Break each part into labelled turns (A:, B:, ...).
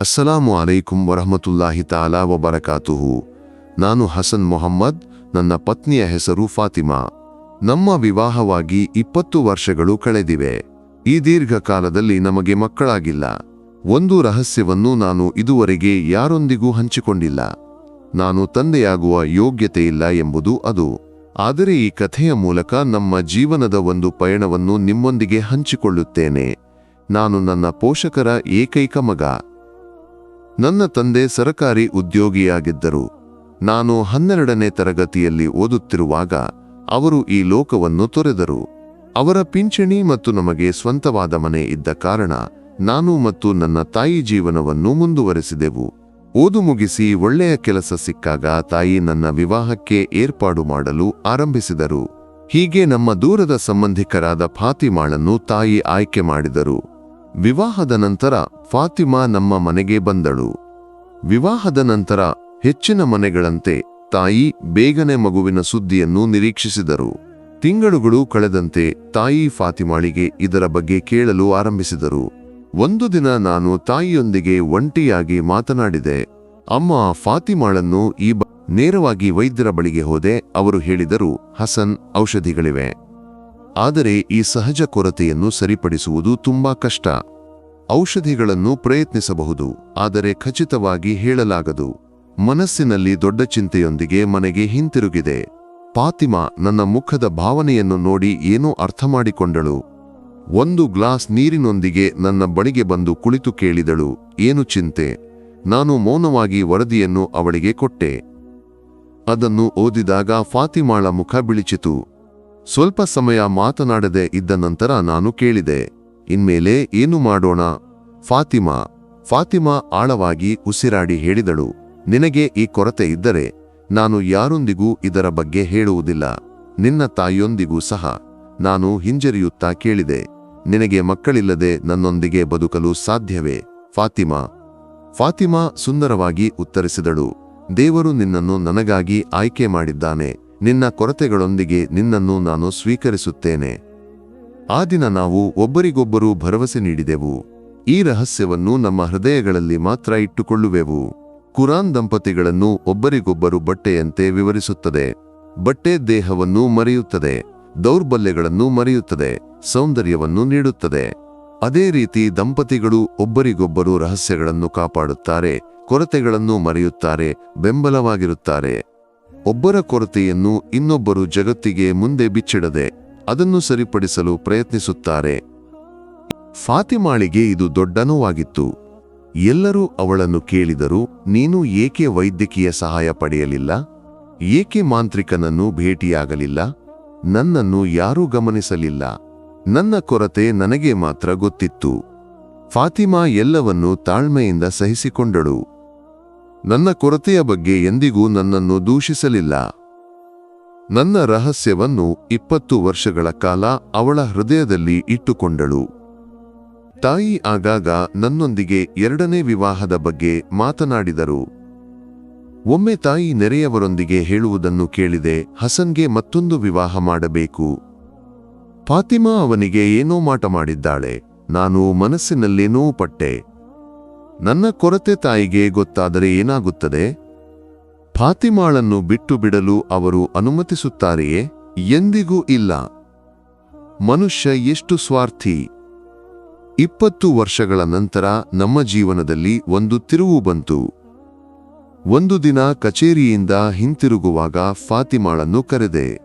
A: ಅಸ್ಸಲಾಮು ಅಲೈಕುಂ ವರಹಮತುಲ್ಲಾಹಿ ತಾಲಾ ವಬರಕಾತುಹು. ನಾನು ಹಸನ್ ಮೊಹಮ್ಮದ್, ನನ್ನ ಪತ್ನಿಯ ಹೆಸರು ಫಾತಿಮಾ. ನಮ್ಮ ವಿವಾಹವಾಗಿ ಇಪ್ಪತ್ತು ವರ್ಷಗಳು ಕಳೆದಿವೆ. ಈ ದೀರ್ಘಕಾಲದಲ್ಲಿ ನಮಗೆ ಮಕ್ಕಳಾಗಿಲ್ಲ. ಒಂದು ರಹಸ್ಯವನ್ನು ನಾನು ಇದುವರೆಗೆ ಯಾರೊಂದಿಗೂ ಹಂಚಿಕೊಂಡಿಲ್ಲ. ನಾನು ತಂದೆಯಾಗುವ ಯೋಗ್ಯತೆ ಇಲ್ಲ ಎಂಬುದು ಅದು. ಆದರೆ ಈ ಕಥೆಯ ಮೂಲಕ ನಮ್ಮ ಜೀವನದ ಒಂದು ಪಯಣವನ್ನು ನಿಮ್ಮೊಂದಿಗೆ ಹಂಚಿಕೊಳ್ಳುತ್ತೇನೆ. ನಾನು ನನ್ನ ಪೋಷಕರ ಏಕೈಕ ಮಗ. ನನ್ನ ತಂದೆ ಸರಕಾರಿ ಉದ್ಯೋಗಿಯಾಗಿದ್ದರು. ನಾನು ಹನ್ನೆರಡನೇ ತರಗತಿಯಲ್ಲಿ ಓದುತ್ತಿರುವಾಗ ಅವರು ಈ ಲೋಕವನ್ನು ತೊರೆದರು. ಅವರ ಪಿಂಚಣಿ ಮತ್ತು ನಮಗೆ ಸ್ವಂತವಾದ ಮನೆ ಇದ್ದ ಕಾರಣ ನಾನು ಮತ್ತು ನನ್ನ ತಾಯಿ ಜೀವನವನ್ನು ಮುಂದುವರೆಸಿದೆವು. ಓದು ಮುಗಿಸಿ ಒಳ್ಳೆಯ ಕೆಲಸ ಸಿಕ್ಕಾಗ ತಾಯಿ ನನ್ನ ವಿವಾಹಕ್ಕೆ ಏರ್ಪಾಡು ಮಾಡಲು ಆರಂಭಿಸಿದರು. ಹೀಗೆ ನಮ್ಮ ದೂರದ ಸಂಬಂಧಿಕರಾದ ಫಾತಿಮಾಳನ್ನು ತಾಯಿ ಆಯ್ಕೆ ಮಾಡಿದರು. ವಿವಾಹದ ನಂತರ ಫಾತಿಮಾ ನಮ್ಮ ಮನೆಗೆ ಬಂದಳು. ವಿವಾಹದ ನಂತರ ಹೆಚ್ಚಿನ ಮನೆಗಳಂತೆ ತಾಯಿ ಬೇಗನೆ ಮಗುವಿನ ಸುದ್ದಿಯನ್ನು ನಿರೀಕ್ಷಿಸಿದರು. ತಿಂಗಳುಗಳು ಕಳೆದಂತೆ ತಾಯಿ ಫಾತಿಮಾಳಿಗೆ ಇದರ ಬಗ್ಗೆ ಕೇಳಲು ಆರಂಭಿಸಿದರು. ಒಂದು ದಿನ ನಾನು ತಾಯಿಯೊಂದಿಗೆ ಒಂಟಿಯಾಗಿ ಮಾತನಾಡಿದೆ. ಅಮ್ಮ ಫಾತಿಮಾಳನ್ನು ಈ ನೇರವಾಗಿ ವೈದ್ಯರ ಬಳಿಗೆ ಹೋದೆ ಅವರು ಹೇಳಿದರು, ಹಸನ್, ಔಷಧಿಗಳಿವೆ. ಆದರೆ ಈ ಸಹಜ ಕೊರತೆಯನ್ನು ಸರಿಪಡಿಸುವುದು ತುಂಬಾ ಕಷ್ಟ. ಔಷಧಿಗಳನ್ನು ಪ್ರಯತ್ನಿಸಬಹುದು, ಆದರೆ ಖಚಿತವಾಗಿ ಹೇಳಲಾಗದು. ಮನಸ್ಸಿನಲ್ಲಿ ದೊಡ್ಡ ಚಿಂತೆಯೊಂದಿಗೆ ಮನೆಗೆ ಹಿಂತಿರುಗಿದೆ. ಫಾತಿಮಾ ನನ್ನ ಮುಖದ ಭಾವನೆಯನ್ನು ನೋಡಿ ಏನೋ ಅರ್ಥ ಮಾಡಿಕೊಂಡಳು. ಒಂದು ಗ್ಲಾಸ್ ನೀರಿನೊಂದಿಗೆ ನನ್ನ ಬಳಿಗೆ ಬಂದು ಕುಳಿತು ಕೇಳಿದಳು, ಏನು ಚಿಂತೆ? ನಾನು ಮೌನವಾಗಿ ವರದಿಯನ್ನು ಅವಳಿಗೆ ಕೊಟ್ಟೆ. ಅದನ್ನು ಓದಿದಾಗ ಫಾತಿಮಾಳ ಮುಖ ಬಿಳಿಚಿತು. ಸ್ವಲ್ಪ ಸಮಯ ಮಾತನಾಡದೆ ಇದ್ದ ನಂತರ ನಾನು ಕೇಳಿದೆ, ಇನ್ಮೇಲೆ ಏನು ಮಾಡೋಣ? ಫಾತಿಮಾ ಫಾತಿಮಾ ಆಳವಾಗಿ ಉಸಿರಾಡಿ ಹೇಳಿದಳು, ನಿನಗೆ ಈ ಕೊರತೆ ಇದ್ದರೆ ನಾನು ಯಾರೊಂದಿಗೂ ಇದರ ಬಗ್ಗೆ ಹೇಳುವುದಿಲ್ಲ, ನಿನ್ನ ತಾಯಿಯೊಂದಿಗೂ ಸಹ. ನಾನು ಹಿಂಜರಿಯುತ್ತಾ ಕೇಳಿದೆ, ನಿನಗೆ ಮಕ್ಕಳಿಲ್ಲದೆ ನನ್ನೊಂದಿಗೆ ಬದುಕಲು ಸಾಧ್ಯವೇ? ಫಾತಿಮಾ ಫಾತಿಮಾ ಸುಂದರವಾಗಿ ಉತ್ತರಿಸಿದಳು, ದೇವರು ನಿನ್ನನ್ನು ನನಗಾಗಿ ಆಯ್ಕೆ ಮಾಡಿದ್ದಾನೆ. ನಿನ್ನ ಕೊರತೆಗಳೊಂದಿಗೆ ನಿನ್ನನ್ನು ನಾನು ಸ್ವೀಕರಿಸುತ್ತೇನೆ. ಆ ದಿನ ನಾವು ಒಬ್ಬರಿಗೊಬ್ಬರು ಭರವಸೆ ನೀಡಿದೆವು. ಈ ರಹಸ್ಯವನ್ನು ನಮ್ಮ ಹೃದಯಗಳಲ್ಲಿ ಮಾತ್ರ ಇಟ್ಟುಕೊಳ್ಳುವೆವು. ಕುರಾನ್ ದಂಪತಿಗಳನ್ನು ಒಬ್ಬರಿಗೊಬ್ಬರು ಬಟ್ಟೆಯಂತೆ ವಿವರಿಸುತ್ತದೆ. ಬಟ್ಟೆ ದೇಹವನ್ನು ಮರೆಯುತ್ತದೆ. ದೌರ್ಬಲ್ಯಗಳನ್ನು ಮರೆಯುತ್ತದೆ. ಸೌಂದರ್ಯವನ್ನು ನೀಡುತ್ತದೆ. ಅದೇ ರೀತಿ ದಂಪತಿಗಳು ಒಬ್ಬರಿಗೊಬ್ಬರು ರಹಸ್ಯಗಳನ್ನು ಕಾಪಾಡುತ್ತಾರೆ, ಕೊರತೆಗಳನ್ನು ಮರೆಯುತ್ತಾರೆ, ಬೆಂಬಲವಾಗಿರುತ್ತಾರೆ. ಒಬ್ಬರ ಕೊರತೆಯನ್ನು ಇನ್ನೊಬ್ಬರು ಜಗತ್ತಿಗೆ ಮುಂದೆ ಬಿಚ್ಚಿಡದೆ ಅದನ್ನು ಸರಿಪಡಿಸಲು ಪ್ರಯತ್ನಿಸುತ್ತಾರೆ. ಫಾತಿಮಾಳಿಗೆ ಇದು ದೊಡ್ಡ ನೋವಾಗಿತ್ತು. ಎಲ್ಲರೂ ಅವಳನ್ನು ಕೇಳಿದರು, ನೀನು ಏಕೆ ವೈದ್ಯಕೀಯ ಸಹಾಯ ಪಡೆಯಲಿಲ್ಲ? ಏಕೆ ಮಾಂತ್ರಿಕನನ್ನು ಭೇಟಿಯಾಗಲಿಲ್ಲ? ನನ್ನನ್ನು ಯಾರೂ ಗಮನಿಸಲಿಲ್ಲ. ನನ್ನ ಕೊರತೆ ನನಗೆ ಮಾತ್ರ ಗೊತ್ತಿತ್ತು. ಫಾತಿಮಾ ಎಲ್ಲವನ್ನೂ ತಾಳ್ಮೆಯಿಂದ ಸಹಿಸಿಕೊಂಡಳು. ನನ್ನ ಕೊರತೆಯ ಬಗ್ಗೆ ಎಂದಿಗೂ ನನ್ನನ್ನು ದೂಷಿಸಲಿಲ್ಲ. ನನ್ನ ರಹಸ್ಯವನ್ನು ಇಪ್ಪತ್ತು ವರ್ಷಗಳ ಕಾಲ ಅವಳ ಹೃದಯದಲ್ಲಿ ಇಟ್ಟುಕೊಂಡಳು. ತಾಯಿ ಆಗಾಗ ನನ್ನೊಂದಿಗೆ ಎರಡನೇ ವಿವಾಹದ ಬಗ್ಗೆ ಮಾತನಾಡಿದರು. ಒಮ್ಮೆ ತಾಯಿ ನೆರೆಯವರೊಂದಿಗೆ ಹೇಳುವುದನ್ನು ಕೇಳಿದೆ, ಹಸನ್ಗೆ ಮತ್ತೊಂದು ವಿವಾಹ ಮಾಡಬೇಕು. ಫಾತಿಮಾ ಅವನಿಗೆ ಏನೋ ಮಾಟ ಮಾಡಿದ್ದಾಳೆ, ನಾನು ಮನಸ್ಸಿನಲ್ಲೇನೋ ಪಟ್ಟೆ. ನನ್ನ ಕೊರತೆ ತಾಯಿಗೆ ಗೊತ್ತಾದರೆ ಏನಾಗುತ್ತದೆ? ಫಾತಿಮಾಳನ್ನು ಬಿಟ್ಟು ಬಿಡಲು ಅವರು ಅನುಮತಿಸುತ್ತಾರೆಯೇ? ಎಂದಿಗೂ ಇಲ್ಲ. ಮನುಷ್ಯ ಎಷ್ಟು ಸ್ವಾರ್ಥಿ. ಇಪ್ಪತ್ತು ವರ್ಷಗಳ ನಂತರ ನಮ್ಮ ಜೀವನದಲ್ಲಿ ಒಂದು ತಿರುವು ಬಂತು. ಒಂದು ದಿನ ಕಚೇರಿಯಿಂದ ಹಿಂತಿರುಗುವಾಗ ಫಾತಿಮಾಳನ್ನು ಕರೆದೆ.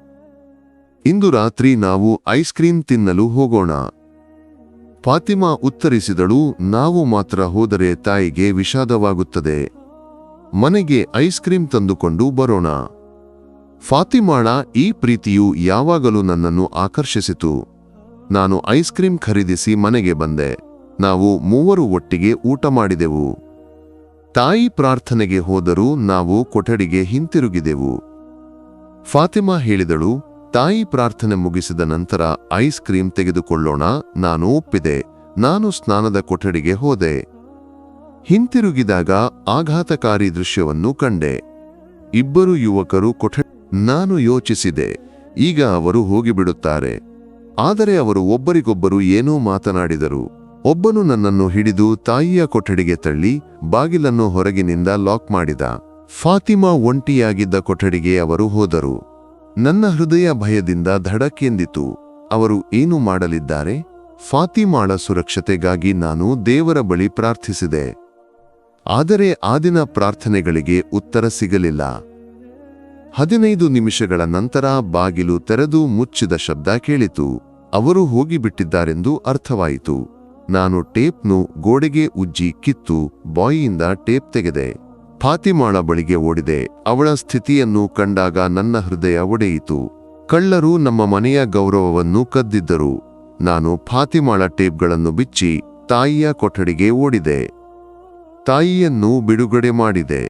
A: ಇಂದು ರಾತ್ರಿ ನಾವು ಐಸ್ ಕ್ರೀಮ್ ತಿನ್ನಲು ಹೋಗೋಣ. ಫಾತಿಮಾ ಉತ್ತರಿಸಿದಳು, ನಾವು ಮಾತ್ರ ಹೋದರೆ ತಾಯಿಗೆ ವಿಷಾದವಾಗುತ್ತದೆ. ಮನೆಗೆ ಐಸ್ ಕ್ರೀಮ್ ತಂದುಕೊಂಡು ಬರೋಣ. ಫಾತಿಮಾಳ ಈ ಪ್ರೀತಿಯು ಯಾವಾಗಲೂ ನನ್ನನ್ನು ಆಕರ್ಷಿಸಿತು. ನಾನು ಐಸ್ ಕ್ರೀಮ್ ಖರೀದಿಸಿ ಮನೆಗೆ ಬಂದೆ. ನಾವು ಮೂವರು ಒಟ್ಟಿಗೆ ಊಟ ಮಾಡಿದೆವು. ತಾಯಿ ಪ್ರಾರ್ಥನೆಗೆ ಹೋದರೂ ನಾವು ಕೊಠಡಿಗೆ ಹಿಂತಿರುಗಿದೆವು. ಫಾತಿಮಾ ಹೇಳಿದಳು ತಾಯಿ ಪ್ರಾರ್ಥನೆ ಮುಗಿಸಿದ ನಂತರ ಐಸ್ ಕ್ರೀಮ್ ತೆಗೆದುಕೊಳ್ಳೋಣ, ನಾನು ಒಪ್ಪಿದೆ, ನಾನು ಸ್ನಾನದ ಕೊಠಡಿಗೆ ಹೋದೆ. ಹಿಂತಿರುಗಿದಾಗ ಆಘಾತಕಾರಿ ದೃಶ್ಯವನ್ನು ಕಂಡೆ. ಇಬ್ಬರು ಯುವಕರು ಕೊಠ, ನಾನು ಯೋಚಿಸಿದೆ, ಈಗ ಅವರು ಹೋಗಿಬಿಡುತ್ತಾರೆ. ಆದರೆ ಅವರು ಒಬ್ಬರಿಗೊಬ್ಬರು ಏನೂ ಮಾತನಾಡಿದರು. ಒಬ್ಬನು ನನ್ನನ್ನು ಹಿಡಿದು ತಾಯಿಯ ಕೊಠಡಿಗೆ ತಳ್ಳಿ, ಬಾಗಿಲನ್ನು ಹೊರಗಿನಿಂದ ಲಾಕ್ ಮಾಡಿದ. ಫಾತಿಮಾ ಒಂಟಿಯಾಗಿದ್ದ ಕೊಠಡಿಗೆ ಅವರು ಹೋದರು. ನನ್ನ ಹೃದಯ ಭಯದಿಂದ ಧಡಕ್ಕೆಂದಿತು ಅವರು ಏನು ಮಾಡಲಿದ್ದಾರೆ? ಫಾತಿಮಾಳ ಸುರಕ್ಷತೆಗಾಗಿ ನಾನು ದೇವರ ಬಳಿ ಪ್ರಾರ್ಥಿಸಿದೆ. ಆದರೆ ಆ ದಿನ ಪ್ರಾರ್ಥನೆಗಳಿಗೆ ಉತ್ತರ ಸಿಗಲಿಲ್ಲ. ಹದಿನೈದು ನಿಮಿಷಗಳ ನಂತರ ಬಾಗಿಲು ತೆರೆದು ಮುಚ್ಚಿದ ಶಬ್ದ ಕೇಳಿತು. ಅವರು ಹೋಗಿಬಿಟ್ಟಿದ್ದಾರೆಂದು ಅರ್ಥವಾಯಿತು. ನಾನು ಟೇಪ್ನು ಗೋಡೆಗೆ ಉಜ್ಜಿ ಕಿತ್ತು ಬಾಯಿಯಿಂದ ಟೇಪ್ ತೆಗೆದೆ. ಫಾತಿಮಾಳ ಬಳಿಗೆ ಓಡಿದೆ. ಅವಳ ಸ್ಥಿತಿಯನ್ನು ಕಂಡಾಗ ನನ್ನ ಹೃದಯ ಒಡೆಯಿತು. ಕಳ್ಳರು ನಮ್ಮ ಮನೆಯ ಗೌರವವನ್ನು ಕದ್ದಿದ್ದರು. ನಾನು ಫಾತಿಮಾಳ ಟೇಪ್ಗಳನ್ನು ಬಿಚ್ಚಿ ತಾಯಿಯ ಕೊಠಡಿಗೆ ಓಡಿದೆ. ತಾಯಿಯನ್ನು ಬಿಡುಗಡೆ ಮಾಡಿದೆ.